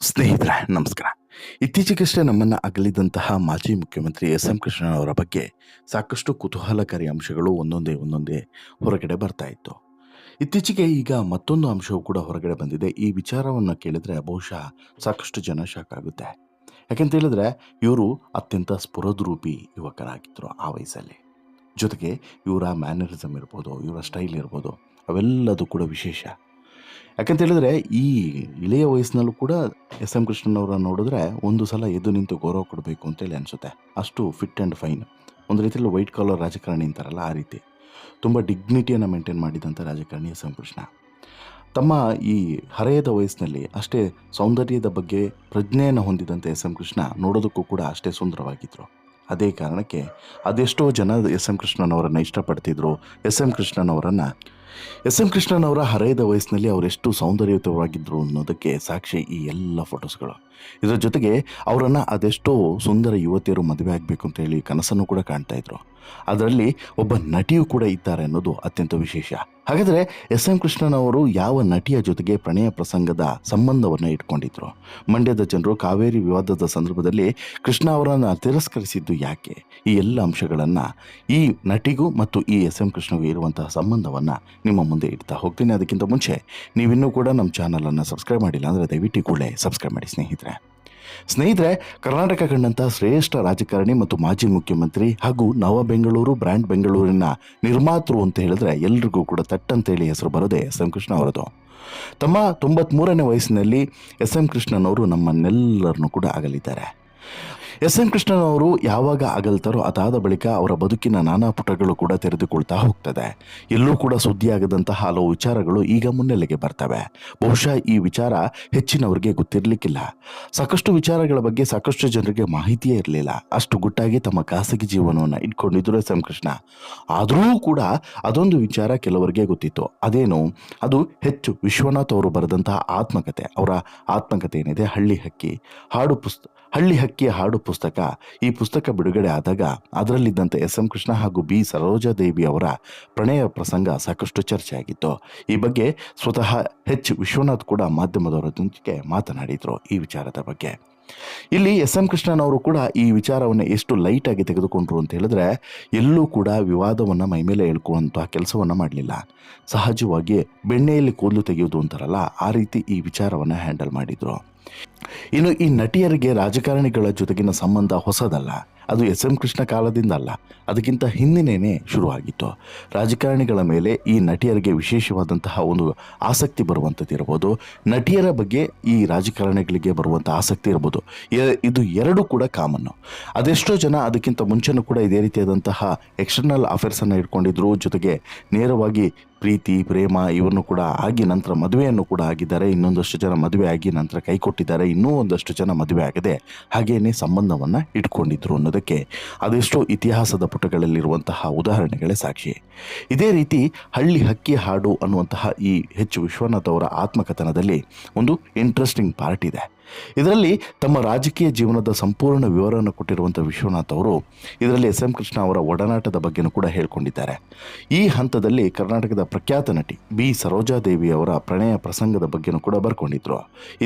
ಸ್ನೇಹಿತರೆ, ನಮಸ್ಕಾರ. ಇತ್ತೀಚೆಗಷ್ಟೇ ನಮ್ಮನ್ನು ಅಗಲಿದಂತಹ ಮಾಜಿ ಮುಖ್ಯಮಂತ್ರಿ ಎಸ್ ಎಂ ಕೃಷ್ಣನವರ ಬಗ್ಗೆ ಸಾಕಷ್ಟು ಕುತೂಹಲಕಾರಿ ಅಂಶಗಳು ಒಂದೊಂದೇ ಒಂದೊಂದೇ ಹೊರಗಡೆ ಬರ್ತಾ ಇತ್ತು. ಇತ್ತೀಚೆಗೆ ಈಗ ಮತ್ತೊಂದು ಅಂಶವು ಕೂಡ ಹೊರಗಡೆ ಬಂದಿದೆ. ಈ ವಿಚಾರವನ್ನು ಕೇಳಿದರೆ ಬಹುಶಃ ಸಾಕಷ್ಟು ಜನ ಶಾಕ್ ಆಗುತ್ತೆ. ಯಾಕೆಂತ ಹೇಳಿದ್ರೆ, ಇವರು ಅತ್ಯಂತ ಸ್ಫುರದ್ರೂಪಿ ಯುವಕರಾಗಿದ್ದರು ಆ ವಯಸ್ಸಲ್ಲಿ. ಜೊತೆಗೆ ಇವರ ಮ್ಯಾನರಿಸಮ್ ಇರ್ಬೋದು, ಇವರ ಸ್ಟೈಲ್ ಇರ್ಬೋದು, ಅವೆಲ್ಲದೂ ಕೂಡ ವಿಶೇಷ. ಯಾಕಂತ ಹೇಳಿದ್ರೆ ಈ ಇಳೆಯ ವಯಸ್ಸಿನಲ್ಲೂ ಕೂಡ ಎಸ್ ಎಂ ಕೃಷ್ಣನವರ ನೋಡಿದ್ರೆ ಒಂದು ಸಲ ಎದ್ದು ನಿಂತು ಗೌರವ ಕೊಡಬೇಕು ಅಂತೇಳಿ ಅನಿಸುತ್ತೆ. ಅಷ್ಟು ಫಿಟ್ ಆ್ಯಂಡ್ ಫೈನ್. ಒಂದು ರೀತಿಯಲ್ಲಿ ವೈಟ್ ಕಾಲರ್ ರಾಜಕಾರಣಿ ಅಂತಾರಲ್ಲ ಆ ರೀತಿ. ತುಂಬ ಡಿಗ್ನಿಟಿಯನ್ನು ಮೇಂಟೈನ್ ಮಾಡಿದಂಥ ರಾಜಕಾರಣಿ ಎಸ್ ಎಂ ಕೃಷ್ಣ. ತಮ್ಮ ಈ ಹರೆಯದ ವಯಸ್ಸಿನಲ್ಲಿ ಅಷ್ಟೇ ಸೌಂದರ್ಯದ ಬಗ್ಗೆ ಪ್ರಜ್ಞೆಯನ್ನು ಹೊಂದಿದಂಥ ಎಸ್ ಎಂ ಕೃಷ್ಣ ನೋಡೋದಕ್ಕೂ ಕೂಡ ಅಷ್ಟೇ ಸುಂದರವಾಗಿದ್ದರು ಅದೇ ಕಾರಣಕ್ಕೆ ಅದೆಷ್ಟೋ ಜನ ಎಸ್ ಎಂ ಕೃಷ್ಣನವರನ್ನು ಇಷ್ಟಪಡ್ತಿದ್ರು. ಎಸ್ ಎಂ ಕೃಷ್ಣನವರನ್ನು ಎಸ್ ಎಂ ಕೃಷ್ಣನವರ ಹರೆಯದ ವಯಸ್ಸಿನಲ್ಲಿ ಅವರೆಷ್ಟು ಸೌಂದರ್ಯಯುತವಾಗಿದ್ದರು ಅನ್ನೋದಕ್ಕೆ ಸಾಕ್ಷಿ ಈ ಎಲ್ಲ ಫೋಟೋಸ್ಗಳು. ಇದರ ಜೊತೆಗೆ ಅವರನ್ನು ಅದೆಷ್ಟೋ ಸುಂದರ ಯುವತಿಯರು ಮದುವೆ ಆಗಬೇಕು ಅಂತ ಹೇಳಿ ಕನಸನ್ನು ಕೂಡ ಕಾಣ್ತಾ ಇದ್ರು. ಅದರಲ್ಲಿ ಒಬ್ಬ ನಟಿಯೂ ಕೂಡ ಇದ್ದಾರೆ ಅನ್ನೋದು ಅತ್ಯಂತ ವಿಶೇಷ. ಹಾಗಾದರೆ ಎಸ್ ಎಂ ಕೃಷ್ಣನವರು ಯಾವ ನಟಿಯ ಜೊತೆಗೆ ಪ್ರಣಯ ಪ್ರಸಂಗದ ಸಂಬಂಧವನ್ನು ಇಟ್ಕೊಂಡಿದ್ರು? ಮಂಡ್ಯದ ಜನರು ಕಾವೇರಿ ವಿವಾದದ ಸಂದರ್ಭದಲ್ಲಿ ಕೃಷ್ಣ ಅವರನ್ನು ತಿರಸ್ಕರಿಸಿದ್ದು ಯಾಕೆ? ಈ ಎಲ್ಲ ಅಂಶಗಳನ್ನು ಈ ನಟಿಗೂ ಮತ್ತು ಈ ಎಸ್ ಎಂ ಕೃಷ್ಣಗೂ ಇರುವಂತಹ ಸಂಬಂಧವನ್ನು ನಿಮ್ಮ ಮುಂದೆ ಇಡ್ತಾ ಹೋಗ್ತೀನಿ. ಅದಕ್ಕಿಂತ ಮುಂಚೆ ನೀವಿನ್ನೂ ಕೂಡ ನಮ್ಮ ಚಾನಲನ್ನು ಸಬ್ಸ್ಕ್ರೈಬ್ ಮಾಡಿಲ್ಲ ಅಂದರೆ ದಯವಿಟ್ಟು ಕೂಡಲೇ ಸಬ್ಸ್ಕ್ರೈಬ್ ಮಾಡಿ ಸ್ನೇಹಿತರೆ. ಸ್ನೇಹಿತರೆ, ಕರ್ನಾಟಕ ಕಂಡಂಥ ಶ್ರೇಷ್ಠ ರಾಜಕಾರಣಿ ಮತ್ತು ಮಾಜಿ ಮುಖ್ಯಮಂತ್ರಿ ಹಾಗೂ ನವ ಬೆಂಗಳೂರು ಬ್ರ್ಯಾಂಡ್ ಬೆಂಗಳೂರಿನ ನಿರ್ಮಾತೃ ಅಂತ ಹೇಳಿದ್ರೆ ಎಲ್ರಿಗೂ ಕೂಡ ತಟ್ಟಂತೇಳಿ ಹೆಸರು ಬರೋದೇ ಎಸ್ ಎಂ ಕೃಷ್ಣ ಅವರದು. ತಮ್ಮ ತೊಂಬತ್ಮೂರನೇ ವಯಸ್ಸಿನಲ್ಲಿ ಎಸ್ ಎಂ ಕೃಷ್ಣನವರು ನಮ್ಮನ್ನೆಲ್ಲರನ್ನು ಕೂಡ ಅಗಲಿದ್ದಾರೆ ಎಸ್ ಎಂ ಕೃಷ್ಣನವರು ಯಾವಾಗ ಅಗಲ್ತಾರೋ ಅದಾದ ಬಳಿಕ ಅವರ ಬದುಕಿನ ನಾನಾ ಪುಟಗಳು ಕೂಡ ತೆರೆದುಕೊಳ್ತಾ ಹೋಗ್ತದೆ. ಎಲ್ಲೂ ಕೂಡ ಸುದ್ದಿಯಾಗದಂತಹ ಹಲವು ವಿಚಾರಗಳು ಈಗ ಮುನ್ನೆಲೆಗೆ ಬರ್ತವೆ. ಬಹುಶಃ ಈ ವಿಚಾರ ಹೆಚ್ಚಿನವರಿಗೆ ಗೊತ್ತಿರಲಿಕ್ಕಿಲ್ಲ. ಸಾಕಷ್ಟು ವಿಚಾರಗಳ ಬಗ್ಗೆ ಸಾಕಷ್ಟು ಜನರಿಗೆ ಮಾಹಿತಿಯೇ ಇರಲಿಲ್ಲ. ಅಷ್ಟು ಗುಟ್ಟಾಗಿ ತಮ್ಮ ಖಾಸಗಿ ಜೀವನವನ್ನು ಇಟ್ಕೊಂಡಿದ್ರು ಎಸ್ ಎಂ ಕೃಷ್ಣ. ಆದರೂ ಕೂಡ ಅದೊಂದು ವಿಚಾರ ಕೆಲವರಿಗೆ ಗೊತ್ತಿತ್ತು. ಅದೇನು? ಅದು ಹೆಚ್ಚು ವಿಶ್ವನಾಥ್ ಅವರು ಬರೆದಂತಹ ಆತ್ಮಕತೆ. ಅವರ ಆತ್ಮಕತೆ ಏನಿದೆ? ಹಳ್ಳಿ ಹಕ್ಕಿ. ಹಾಡು ಪುಸ್ತ ಹಳ್ಳಿ ಹಕ್ಕಿಯ ಹಾಡು ಪುಸ್ತಕ. ಈ ಪುಸ್ತಕ ಬಿಡುಗಡೆ ಆದಾಗ ಅದರಲ್ಲಿದ್ದಂಥ ಎಸ್ ಎಂ ಕೃಷ್ಣ ಹಾಗೂ ಬಿ ಸರೋಜಾದೇವಿ ಅವರ ಪ್ರಣಯ ಪ್ರಸಂಗ ಸಾಕಷ್ಟು ಚರ್ಚೆಯಾಗಿತ್ತು ಈ ಬಗ್ಗೆ ಸ್ವತಃ ಎಚ್ ವಿಶ್ವನಾಥ್ ಕೂಡ ಮಾಧ್ಯಮದವರೊಂದಿಗೆ ಮಾತನಾಡಿದರು ಈ ವಿಚಾರದ ಬಗ್ಗೆ. ಇಲ್ಲಿ ಎಸ್ ಎಂ ಕೃಷ್ಣನವರು ಕೂಡ ಈ ವಿಚಾರವನ್ನು ಎಷ್ಟು ಲೈಟಾಗಿ ತೆಗೆದುಕೊಂಡ್ರು ಅಂತ ಹೇಳಿದ್ರೆ, ಎಲ್ಲೂ ಕೂಡ ವಿವಾದವನ್ನು ಮೈಮೇಲೆ ಹೇಳ್ಕೊಳ್ಳುವಂತಹ ಕೆಲಸವನ್ನು ಮಾಡಲಿಲ್ಲ. ಸಹಜವಾಗಿ ಬೆಣ್ಣೆಯಲ್ಲಿ ಕೂದಲು ತೆಗೆಯೋದು ಅಂತಾರಲ್ಲ, ಆ ರೀತಿ ಈ ವಿಚಾರವನ್ನು ಹ್ಯಾಂಡಲ್ ಮಾಡಿದರು. ಇನ್ನು ಈ ನಟಿಯರಿಗೆ ರಾಜಕಾರಣಿಗಳ ಜೊತೆಗಿನ ಸಂಬಂಧ ಹೊಸದಲ್ಲ. ಅದು ಎಸ್ ಎಂ ಕೃಷ್ಣ ಕಾಲದಿಂದ ಅಲ್ಲ ಅದಕ್ಕಿಂತ ಹಿಂದಿನೇನೆ ಶುರುವಾಗಿತ್ತು. ರಾಜಕಾರಣಿಗಳ ಮೇಲೆ ಈ ನಟಿಯರಿಗೆ ವಿಶೇಷವಾದಂತಹ ಒಂದು ಆಸಕ್ತಿ ಬರುವಂಥದ್ದು ಇರ್ಬೋದು. ನಟಿಯರ ಬಗ್ಗೆ ಈ ರಾಜಕಾರಣಿಗಳಿಗೆ ಬರುವಂಥ ಆಸಕ್ತಿ ಇರ್ಬೋದು. ಇದು ಎರಡೂ ಕೂಡ ಕಾಮನ್ನು ಅದೆಷ್ಟೋ ಜನ ಅದಕ್ಕಿಂತ ಮುಂಚೆನೂ ಕೂಡ ಇದೇ ರೀತಿಯಾದಂತಹ ಎಕ್ಸ್ಟರ್ನಲ್ ಅಫೇರ್ಸನ್ನು ಇಟ್ಕೊಂಡಿದ್ರು ಜೊತೆಗೆ ನೇರವಾಗಿ ಪ್ರೀತಿ, ಪ್ರೇಮ ಇವನ್ನು ಕೂಡ ಆಗಿ ನಂತರ ಮದುವೆಯನ್ನು ಕೂಡ ಆಗಿದ್ದಾರೆ. ಇನ್ನೊಂದಷ್ಟು ಜನ ಮದುವೆ ಆಗಿ ನಂತರ ಕೈ ಕೊಟ್ಟಿದ್ದಾರೆ. ಇನ್ನೂ ಒಂದಷ್ಟು ಜನ ಮದುವೆ ಆಗದೆ ಹಾಗೆಯೇ ಸಂಬಂಧವನ್ನು ಇಟ್ಕೊಂಡಿದ್ರು ಅನ್ನೋದಕ್ಕೆ ಅದೆಷ್ಟೋ ಇತಿಹಾಸದ ಪುಟಗಳಲ್ಲಿರುವಂತಹ ಉದಾಹರಣೆಗಳೇ ಸಾಕ್ಷಿ. ಇದೇ ರೀತಿ ಹಳ್ಳಿ ಹಕ್ಕಿ ಹಾಡು ಅನ್ನುವಂತಹ ಈ ಹೆಚ್ಚು ವಿಶ್ವನಾಥ್ ಅವರ ಆತ್ಮಕಥನದಲ್ಲಿ ಒಂದು ಇಂಟ್ರೆಸ್ಟಿಂಗ್ ಪಾರ್ಟ್ ಇದೆ. ಇದರಲ್ಲಿ ತಮ್ಮ ರಾಜಕೀಯ ಜೀವನದ ಸಂಪೂರ್ಣ ವಿವರವನ್ನು ಕೊಟ್ಟಿರುವಂಥ ವಿಶ್ವನಾಥ್ ಅವರು ಇದರಲ್ಲಿ ಎಸ್ ಎಂ ಕೃಷ್ಣ ಅವರ ಒಡನಾಟದ ಬಗ್ಗೆನೂ ಕೂಡ ಹೇಳ್ಕೊಂಡಿದ್ದಾರೆ. ಈ ಹಂತದಲ್ಲಿ ಕರ್ನಾಟಕದ ಪ್ರಖ್ಯಾತ ನಟಿ ಬಿ ಸರೋಜಾದೇವಿ ಅವರ ಪ್ರಣಯ ಪ್ರಸಂಗದ ಬಗ್ಗೆನೂ ಕೂಡ ಬರ್ಕೊಂಡಿದ್ರು.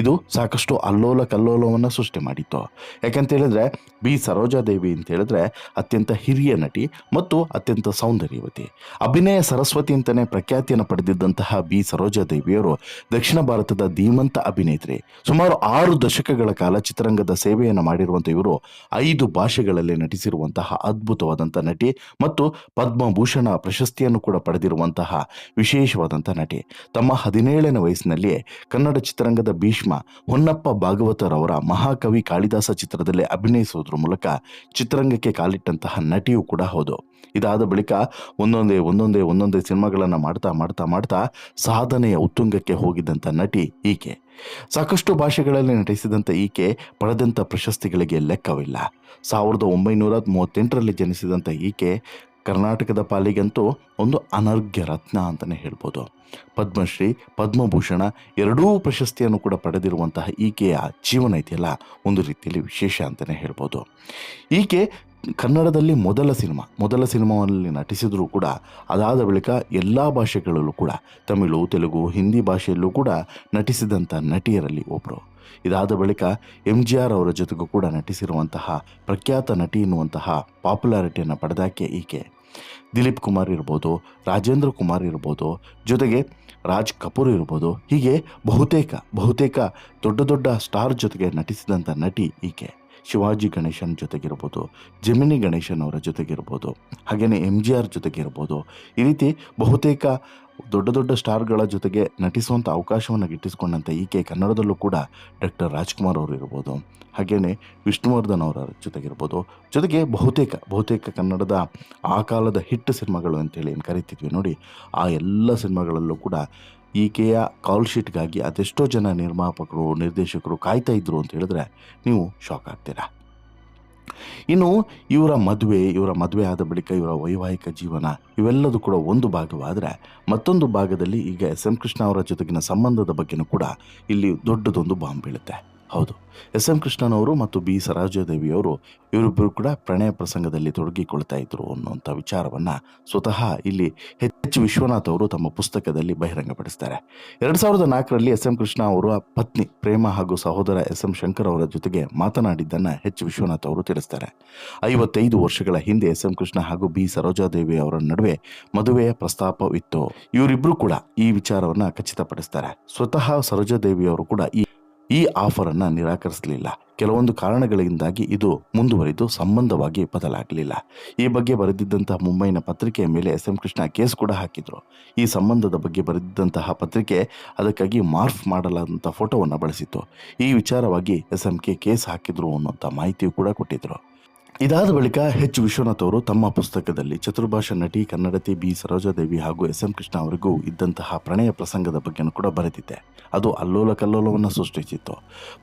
ಇದು ಸಾಕಷ್ಟು ಅಲ್ಲೋಲ ಕಲ್ಲೋಲವನ್ನು ಸೃಷ್ಟಿ ಮಾಡಿತ್ತು. ಯಾಕಂತ ಹೇಳಿದ್ರೆ ಬಿ ಸರೋಜಾದೇವಿ ಅಂತ ಹೇಳಿದ್ರೆ ಅತ್ಯಂತ ಹಿರಿಯ ನಟಿ ಮತ್ತು ಅತ್ಯಂತ ಸೌಂದರ್ಯವತಿ. ಅಭಿನಯ ಸರಸ್ವತಿ ಅಂತಲೇ ಪ್ರಖ್ಯಾತಿಯನ್ನು ಪಡೆದಿದ್ದಂತಹ ಬಿ ಸರೋಜಾದೇವಿಯವರು ದಕ್ಷಿಣ ಭಾರತದ ಧೀಮಂತ ಅಭಿನೇತ್ರಿ. ಸುಮಾರು ಆರು ದಶಕಗಳ ಕಾಲ ಚಿತ್ರರಂಗದ ಸೇವೆಯನ್ನು ಮಾಡಿರುವಂಥ ಇವರು ಐದು ಭಾಷೆಗಳಲ್ಲಿ ನಟಿಸಿರುವಂತಹ ಅದ್ಭುತವಾದಂಥ ನಟಿ ಮತ್ತು ಪದ್ಮಭೂಷಣ ಪ್ರಶಸ್ತಿಯನ್ನು ಕೂಡ ಪಡೆದಿರುವಂತಹ ವಿಶೇಷವಾದಂಥ ನಟಿ. ತಮ್ಮ ಹದಿನೇಳನೇ ವಯಸ್ಸಿನಲ್ಲಿಯೇ ಕನ್ನಡ ಚಿತ್ರರಂಗದ ಭೀಷ್ಮ ಹೊನ್ನಪ್ಪ ಭಾಗವತರವರ ಮಹಾಕವಿ ಕಾಳಿದಾಸ ಚಿತ್ರದಲ್ಲಿ ಅಭಿನಯಿಸುವುದರ ಮೂಲಕ ಚಿತ್ರರಂಗಕ್ಕೆ ಕಾಲಿಟ್ಟಂತಹ ನಟಿಯೂ ಕೂಡ ಹೌದು. ಇದಾದ ಬಳಿಕ ಒಂದೊಂದೇ ಒಂದೊಂದೇ ಒಂದೊಂದೇ ಸಿನಿಮಾಗಳನ್ನು ಮಾಡ್ತಾ ಮಾಡ್ತಾ ಮಾಡ್ತಾ ಸಾಧನೆಯ ಉತ್ತುಂಗಕ್ಕೆ ಹೋಗಿದ್ದಂಥ ನಟಿ ಈಕೆ. ಸಾಕಷ್ಟು ಭಾಷೆಗಳಲ್ಲಿ ನಟಿಸಿದಂಥ ಈಕೆ ಪಡೆದಂಥ ಪ್ರಶಸ್ತಿಗಳಿಗೆ ಲೆಕ್ಕವಿಲ್ಲ. ಸಾವಿರದ ಒಂಬೈನೂರ ಮೂವತ್ತೆಂಟರಲ್ಲಿ ಜನಿಸಿದಂಥ ಈಕೆ ಕರ್ನಾಟಕದ ಪಾಲಿಗಂತೂ ಒಂದು ಅನರ್ಘ್ಯ ರತ್ನ ಅಂತಲೇ ಹೇಳ್ಬೋದು. ಪದ್ಮಶ್ರೀ, ಪದ್ಮಭೂಷಣ ಎರಡೂ ಪ್ರಶಸ್ತಿಯನ್ನು ಕೂಡ ಪಡೆದಿರುವಂತಹ ಈಕೆಯ ಜೀವನ ಇದೆಯಲ್ಲ? ಒಂದು ರೀತಿಯಲ್ಲಿ ವಿಶೇಷ ಅಂತಲೇ ಹೇಳ್ಬೋದು. ಈಕೆ ಕನ್ನಡದಲ್ಲಿ ಮೊದಲ ಸಿನಿಮಾ, ಮೊದಲ ಸಿನಿಮಾದಲ್ಲಿ ನಟಿಸಿದರೂ ಕೂಡ ಅದಾದ ಬಳಿಕ ಎಲ್ಲ ಭಾಷೆಗಳಲ್ಲೂ ಕೂಡ ತಮಿಳು, ತೆಲುಗು, ಹಿಂದಿ ಭಾಷೆಯಲ್ಲೂ ಕೂಡ ನಟಿಸಿದಂಥ ನಟಿಯರಲ್ಲಿ ಒಬ್ಬರು ಇದಾದ ಬಳಿಕ ಎಂ ಜಿ ಆರ್ ಅವರ ಜೊತೆಗೂ ಕೂಡ ನಟಿಸಿರುವಂತಹ, ಪ್ರಖ್ಯಾತ ನಟಿ ಎನ್ನುವಂತಹ ಪಾಪ್ಯುಲಾರಿಟಿಯನ್ನು ಪಡೆದಾಕೆ ಈಕೆ. ದಿಲೀಪ್ ಕುಮಾರ್ ಇರ್ಬೋದು, ರಾಜೇಂದ್ರ ಕುಮಾರ್ ಇರ್ಬೋದು, ಜೊತೆಗೆ ರಾಜ್ ಕಪೂರ್ ಇರ್ಬೋದು, ಹೀಗೆ ಬಹುತೇಕ ಬಹುತೇಕ ದೊಡ್ಡ ದೊಡ್ಡ ಸ್ಟಾರ್ ಜೊತೆಗೆ ನಟಿಸಿದಂಥ ನಟಿ ಈಕೆ. ಶಿವಾಜಿ ಗಣೇಶನ್ ಜೊತೆಗಿರ್ಬೋದು, ಜಮಿನಿ ಗಣೇಶನ್ ಅವರ ಜೊತೆಗಿರ್ಬೋದು ಹಾಗೆಯೇ ಎಂ ಜಿ ಆರ್ ಜೊತೆಗಿರ್ಬೋದು, ಈ ರೀತಿ ಬಹುತೇಕ ದೊಡ್ಡ ದೊಡ್ಡ ಸ್ಟಾರ್ಗಳ ಜೊತೆಗೆ ನಟಿಸುವಂಥ ಅವಕಾಶವನ್ನು ಗಿಟ್ಟಿಸಿಕೊಂಡಂಥ ಈಕೆ ಕನ್ನಡದಲ್ಲೂ ಕೂಡ ಡಾಕ್ಟರ್ ರಾಜ್ಕುಮಾರ್ ಅವರು ಇರ್ಬೋದು ಹಾಗೆಯೇ ವಿಷ್ಣುವರ್ಧನ್ ಅವರ ಜೊತೆಗಿರ್ಬೋದು, ಜೊತೆಗೆ ಬಹುತೇಕ ಬಹುತೇಕ ಕನ್ನಡದ ಆ ಕಾಲದ ಹಿಟ್ ಸಿನಿಮಾಗಳು ಅಂತೇಳಿ ಏನು ಕರಿತಿದ್ವಿ ನೋಡಿ, ಆ ಎಲ್ಲ ಸಿನಿಮಾಗಳಲ್ಲೂ ಕೂಡ ಈಕೆಯ ಕಾಲ್ ಶೀಟ್ಗಾಗಿ ಅದೆಷ್ಟೋ ಜನ ನಿರ್ಮಾಪಕರು, ನಿರ್ದೇಶಕರು ಕಾಯ್ತಾ ಇದ್ರು ಅಂತ ಹೇಳಿದ್ರೆ ನೀವು ಶಾಕ್ ಆಗ್ತೀರಾ? ಇನ್ನು ಇವರ ಮದುವೆ ಇವರ ಮದುವೆ ಆದ ಬಳಿಕ ಇವರ ವೈವಾಹಿಕ ಜೀವನ ಇವೆಲ್ಲದೂ ಕೂಡ ಒಂದು ಭಾಗವಾದರೆ ಮತ್ತೊಂದು ಭಾಗದಲ್ಲಿ ಈಗ ಎಸ್ ಎಂ ಕೃಷ್ಣ ಅವರ ಜೊತೆಗಿನ ಸಂಬಂಧದ ಬಗ್ಗೆನೂ ಕೂಡ ಇಲ್ಲಿ ದೊಡ್ಡದೊಂದು ಬಾಂಬ್ ಬೀಳುತ್ತೆ. ಹೌದು. ಎಸ್ ಎಂ ಕೃಷ್ಣನವರು ಮತ್ತು ಬಿ ಸರೋಜಾದೇವಿಯವರು ಇವರಿಬ್ಬರು ಕೂಡ ಪ್ರಣಯ ಪ್ರಸಂಗದಲ್ಲಿ ತೊಡಗಿಕೊಳ್ತಾ ಇದ್ರು ಅನ್ನುವಂಥ ವಿಚಾರವನ್ನು ಸ್ವತಃ ಇಲ್ಲಿ ಹೆಚ್ ವಿಶ್ವನಾಥ್ ಅವರು ತಮ್ಮ ಪುಸ್ತಕದಲ್ಲಿ ಬಹಿರಂಗಪಡಿಸ್ತಾರೆ. ಎರಡು ಸಾವಿರದ ನಾಲ್ಕರಲ್ಲಿ ಎಸ್ ಎಂ ಕೃಷ್ಣ ಅವರ ಪತ್ನಿ ಪ್ರೇಮ ಹಾಗೂ ಸಹೋದರ ಎಸ್ ಎಂ ಶಂಕರ್ ಅವರ ಜೊತೆಗೆ ಮಾತನಾಡಿದ್ದನ್ನು ಎಚ್ ವಿಶ್ವನಾಥ್ ಅವರು ತಿಳಿಸ್ತಾರೆ. ಐವತ್ತೈದು ವರ್ಷಗಳ ಹಿಂದೆ ಎಸ್ ಎಂ ಕೃಷ್ಣ ಹಾಗೂ ಬಿ ಸರೋಜಾದೇವಿ ಅವರ ನಡುವೆ ಮದುವೆಯ ಪ್ರಸ್ತಾಪವಿತ್ತು. ಇವರಿಬ್ಬರು ಕೂಡ ಈ ವಿಚಾರವನ್ನು ಖಚಿತಪಡಿಸ್ತಾರೆ. ಸ್ವತಃ ಸರೋಜಾದೇವಿ ಅವರು ಕೂಡ ಈ ಈ ಆಫರನ್ನು ನಿರಾಕರಿಸಲಿಲ್ಲ. ಕೆಲವೊಂದು ಕಾರಣಗಳಿಂದಾಗಿ ಇದು ಮುಂದುವರಿದು ಸಂಬಂಧವಾಗಿ ಬದಲಾಗಲಿಲ್ಲ. ಈ ಬಗ್ಗೆ ಬರೆದಿದ್ದಂತಹ ಮುಂಬೈನ ಪತ್ರಿಕೆಯ ಮೇಲೆ ಎಸ್ ಎಂ ಕೃಷ್ಣ ಕೇಸ್ ಕೂಡ ಹಾಕಿದ್ರು. ಈ ಸಂಬಂಧದ ಬಗ್ಗೆ ಬರೆದಿದ್ದಂತಹ ಪತ್ರಿಕೆ ಅದಕ್ಕಾಗಿ ಮಾರ್ಫ್ ಮಾಡಲಾದಂಥ ಫೋಟೋವನ್ನು ಬಳಸಿತ್ತು. ಈ ವಿಚಾರವಾಗಿ ಎಸ್ ಎಂ ಕೇಸ್ ಹಾಕಿದ್ರು ಅನ್ನುವಂಥ ಮಾಹಿತಿಯು ಕೂಡ ಕೊಟ್ಟಿದ್ರು. ಇದಾದ ಬಳಿಕ ಹೆಚ್ ವಿಶ್ವನಾಥ್ ಅವರು ತಮ್ಮ ಪುಸ್ತಕದಲ್ಲಿ ಚತುರ್ಭಾಷಾ ನಟಿ, ಕನ್ನಡತಿ ಬಿ. ಸರೋಜಾದೇವಿ ಹಾಗೂ ಎಸ್. ಎಂ. ಕೃಷ್ಣ ಅವರಿಗೂ ಇದ್ದಂತಹ ಪ್ರಣಯ ಪ್ರಸಂಗದ ಬಗ್ಗೆನೂ ಕೂಡ ಬರೆದಿದ್ದೆ. ಅದು ಅಲ್ಲೋಲ ಕಲ್ಲೋಲವನ್ನು ಸೃಷ್ಟಿಸಿತ್ತು.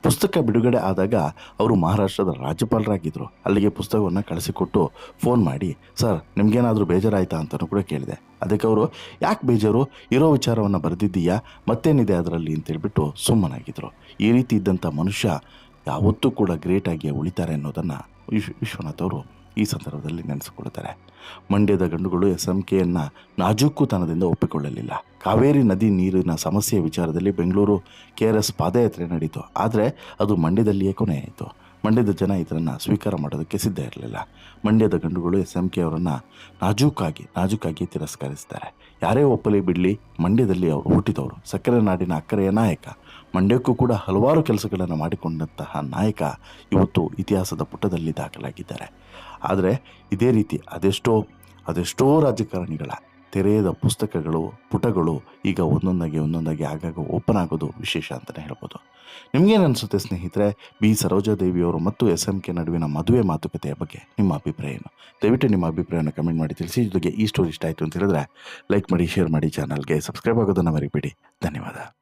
ಪುಸ್ತಕ ಬಿಡುಗಡೆ ಆದಾಗ ಅವರು ಮಹಾರಾಷ್ಟ್ರದ ರಾಜ್ಯಪಾಲರಾಗಿದ್ದರು ಅಲ್ಲಿಗೆ ಪುಸ್ತಕವನ್ನು ಕಳಿಸಿಕೊಟ್ಟು ಫೋನ್ ಮಾಡಿ, ಸರ್, ನಿಮಗೇನಾದರೂ ಬೇಜಾರಾಯಿತಾ ಅಂತಲೂ ಕೂಡ ಕೇಳಿದೆ. ಅದಕ್ಕೆ ಅವರು, ಯಾಕೆ ಬೇಜಾರು? ಇರೋ ವಿಚಾರವನ್ನು ಬರೆದಿದ್ದೀಯಾ? ಮತ್ತೇನಿದೆ ಅದರಲ್ಲಿ? ಅಂತೇಳ್ಬಿಟ್ಟು ಸುಮ್ಮನಾಗಿದ್ದರು ಈ ರೀತಿ ಇದ್ದಂಥ ಮನುಷ್ಯ ಯಾವತ್ತೂ ಕೂಡ ಗ್ರೇಟಾಗಿ ಉಳಿತಾರೆ ಅನ್ನೋದನ್ನು ವಿಶ್ ವಿಶ್ವನಾಥ್ ಅವರು ಈ ಸಂದರ್ಭದಲ್ಲಿ ನೆನೆಸಿಕೊಳ್ತಾರೆ ಮಂಡ್ಯದ ಗಂಡುಗಳು ಎಸ್ ಎಂ ಕೆಯನ್ನು ನಾಜೂಕುತನದಿಂದ ಒಪ್ಪಿಕೊಳ್ಳಲಿಲ್ಲ. ಕಾವೇರಿ ನದಿ ನೀರಿನ ಸಮಸ್ಯೆ ವಿಚಾರದಲ್ಲಿ ಬೆಂಗಳೂರು ಕೆ ಆರ್ ಎಸ್ ಪಾದಯಾತ್ರೆ ನಡೀತು ಆದರೆ ಅದು ಮಂಡ್ಯದಲ್ಲಿಯೇ ಕೊನೆಯಾಯಿತು. ಮಂಡ್ಯದ ಜನ ಇದನ್ನು ಸ್ವೀಕಾರ ಮಾಡೋದಕ್ಕೆ ಸಿದ್ಧ ಇರಲಿಲ್ಲ. ಮಂಡ್ಯದ ಗಂಡುಗಳು ಎಸ್ ಎಂ ಕೆ ಅವರನ್ನು ನಾಜೂಕಾಗಿ ನಾಜೂಕಾಗಿ ತಿರಸ್ಕರಿಸ್ತಾರೆ. ಯಾರೇ ಒಪ್ಪಲಿ ಬಿಡಲಿ, ಮಂಡ್ಯದಲ್ಲಿ ಅವರು ಹುಟ್ಟಿದವರು. ಸಕ್ಕರೆ ನಾಡಿನ ಅಕ್ಕರೆಯ ನಾಯಕ. ಮಂಡ್ಯಕ್ಕೂ ಕೂಡ ಹಲವಾರು ಕೆಲಸಗಳನ್ನು ಮಾಡಿಕೊಂಡಂತಹ ನಾಯಕ ಇವತ್ತು ಇತಿಹಾಸದ ಪುಟದಲ್ಲಿ ದಾಖಲಾಗಿದ್ದಾರೆ. ಆದರೆ ಇದೇ ರೀತಿ ಅದೆಷ್ಟೋ ಅದೆಷ್ಟೋ ರಾಜಕಾರಣಿಗಳ ತೆರೆಯದ ಪುಸ್ತಕಗಳು, ಪುಟಗಳು ಈಗ ಒಂದೊಂದಾಗಿ ಒಂದೊಂದಾಗಿ ಆಗಾಗ ಓಪನ್ ಆಗೋದು ವಿಶೇಷ ಅಂತಲೇ ಹೇಳ್ಬೋದು. ನಿಮಗೇನು ಅನಿಸುತ್ತೆ ಸ್ನೇಹಿತರೆ? ಬಿ ಸರೋಜಾದೇವಿಯವರು ಮತ್ತು ಎಸ್ ಎಂ ಕೆ ನಡುವಿನ ಮದುವೆ ಮಾತುಕತೆಯ ಬಗ್ಗೆ ನಿಮ್ಮ ಅಭಿಪ್ರಾಯ ಏನು? ದಯವಿಟ್ಟು ನಿಮ್ಮ ಅಭಿಪ್ರಾಯವನ್ನು ಕಮೆಂಟ್ ಮಾಡಿ ತಿಳಿಸಿ. ಜೊತೆಗೆ ಈ ಸ್ಟೋರಿ ಇಷ್ಟ ಆಯಿತು ಅಂತ ಹೇಳಿದ್ರೆ ಲೈಕ್ ಮಾಡಿ ಶೇರ್ ಮಾಡಿ ಚಾನಲ್ಗೆ ಸಬ್ಸ್ಕ್ರೈಬ್ ಆಗೋದನ್ನು ಮರಿಬೇಡಿ. ಧನ್ಯವಾದ.